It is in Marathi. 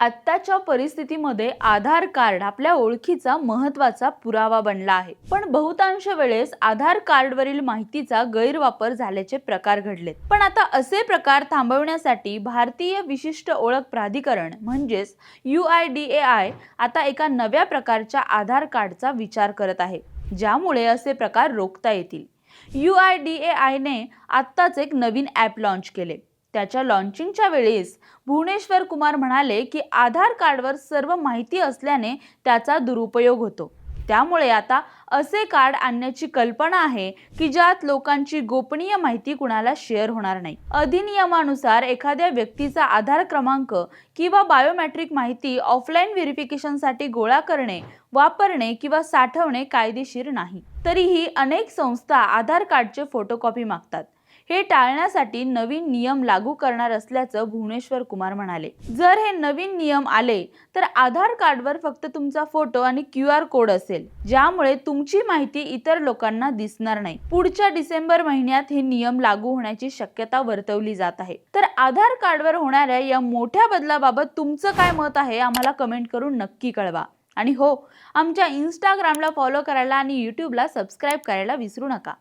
आत्ताच्या परिस्थितीमध्ये आधार कार्ड आपल्या ओळखीचा महत्त्वाचा पुरावा बनला आहे. पण बहुतांश वेळेस आधार कार्डवरील माहितीचा गैरवापर झाल्याचे प्रकार घडलेत. पण आता असे प्रकार थांबवण्यासाठी भारतीय विशिष्ट ओळख प्राधिकरण म्हणजेच U I D A I आता एका नव्या प्रकारच्या आधार कार्डचा विचार करत आहे. ज्यामुळे असे प्रकार रोखता येतील. यू आय डी ए आयने आत्ताच एक नवीन ॲप लॉन्च केले. त्याच्या लॉन्चिंगच्या वेळेस भुवनेश्वर कुमार म्हणाले की आधार कार्डवर सर्व माहिती असल्याने त्याचा दुरुपयोग होतो. त्यामुळे आता असे कार्ड आणण्याची कल्पना आहे की ज्यात लोकांची गोपनीय माहिती कुणाला शेअर होणार नाही. अधिनियमानुसार एखाद्या व्यक्तीचा आधार क्रमांक किंवा बायोमॅट्रिक माहिती ऑफलाईन व्हेरिफिकेशनसाठी गोळा करणे वापरणे किंवा साठवणे कायदेशीर नाही. तरीही अनेक संस्था आधार कार्डचे फोटोकॉपी मागतात. हे टाळण्यासाठी नवीन नियम लागू करणार असल्याचं भुवनेश्वर कुमार म्हणाले. जर हे नवीन नियम आले तर आधार कार्डवर फक्त तुमचा फोटो आणि क्यू आर कोड असेल ज्यामुळे तुमची माहिती इतर लोकांना दिसणार नाही. पुढच्या डिसेंबर महिन्यात हे नियम लागू होण्याची शक्यता वर्तवली जात आहे. तर आधार कार्डवर होणाऱ्या या मोठ्या बदलाबाबत तुमचं काय मत आहे आम्हाला कमेंट करून नक्की कळवा. आणि हो आमच्या इंस्टाग्रामला फॉलो करायला आणि यूट्यूबला सबस्क्राईब करायला विसरू नका.